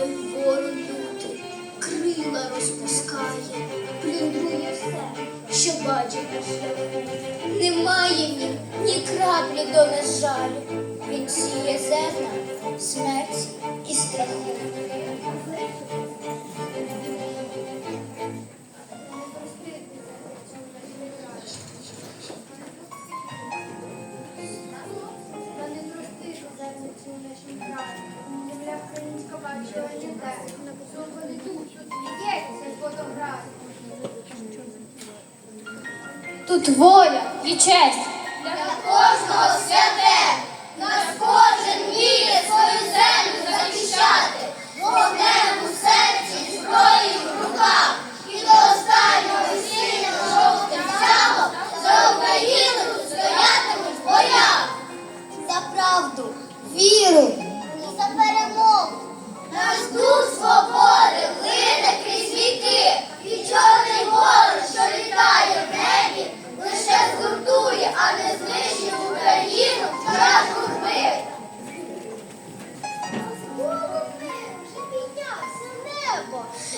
то вгору лютий, крила розпускає, плюндрує все, що бачить на шляху. Немає в ні краплі до нежалю. Він сіє зерна, смерть і страху. Тут, воля і честь. Для кожного святе, наш кожен міє свою землю захищати,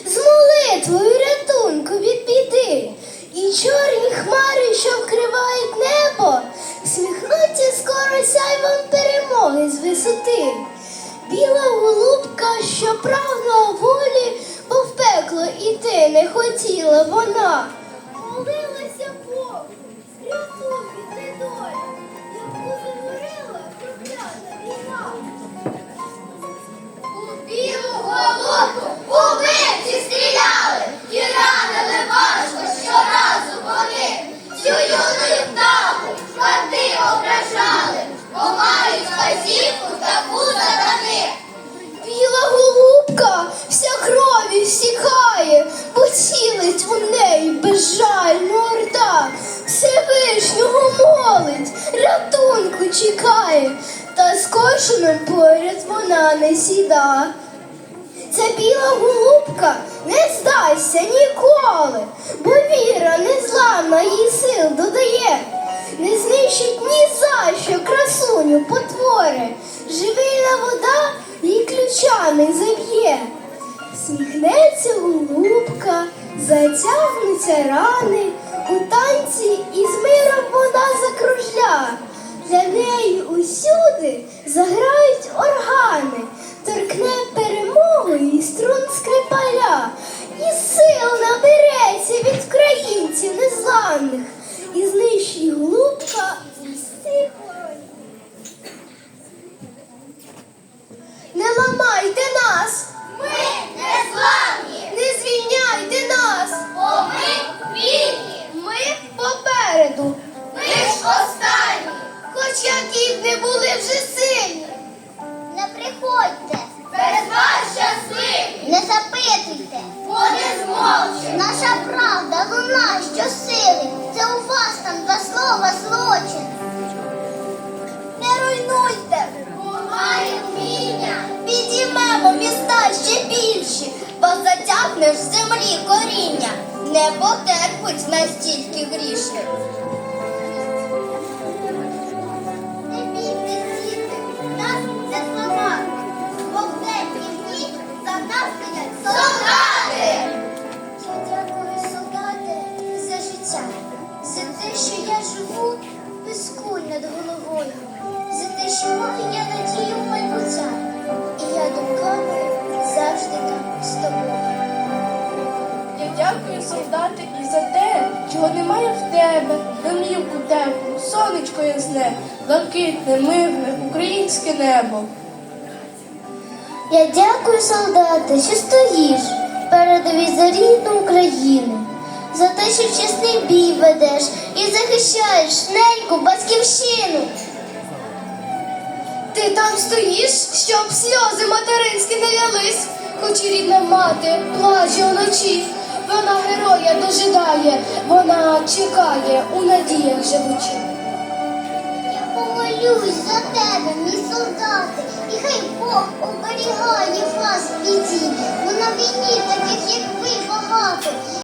З молитвою рятунку від біди. І чорні хмари, що вкривають небо, сміхнуться скоро сяйвом перемоги з висоти. Біла голубка, що прагнула волі, бо в пекло іти не хотіла вона. Вся крові стікає, бо цілить у неї безжальну орда. Всевишнього молить, рятунку чекає, та скошеним поряд вона не сіда. Ця біла голубка не здасться ніколи, ключами заб'є. Сміхнеться голубка, затягнуться рани, у танці із миром вона закружля. Для неї усюди заграють органи, не були вже сильні. Не приходьте, без вас щасливі, не запитуйте, бо не змовче. Наша правда луна щосили, це у вас там два слова злочин. Не руйнуйте, Бо вміння, підіймемо міста ще більші, бо затягне з землі коріння, не потерпить настільки грішних. Живу без куль над головою, за те, що маю я надію в майбуття, і я думками завжди там з тобою. Я дякую, солдати, і за те, чого немає в тебе, домівку теплу, сонечко ясне, блакитне, мирне, українське небо. Я дякую, солдати, що стоїш передовій за рідну Україну, за те, що в чесний бій ведеш захищаєш неньку батьківщину. Ти там стоїш, щоб сльози материнські не лялись, хоч і рідна мати плаче уночі. Вона героя дожидає, вона чекає у надіях живучи. Я помолюсь за тебе, мій солдати, і хай Бог оберігає вас в біді, бо на війні таких, як ви, багато.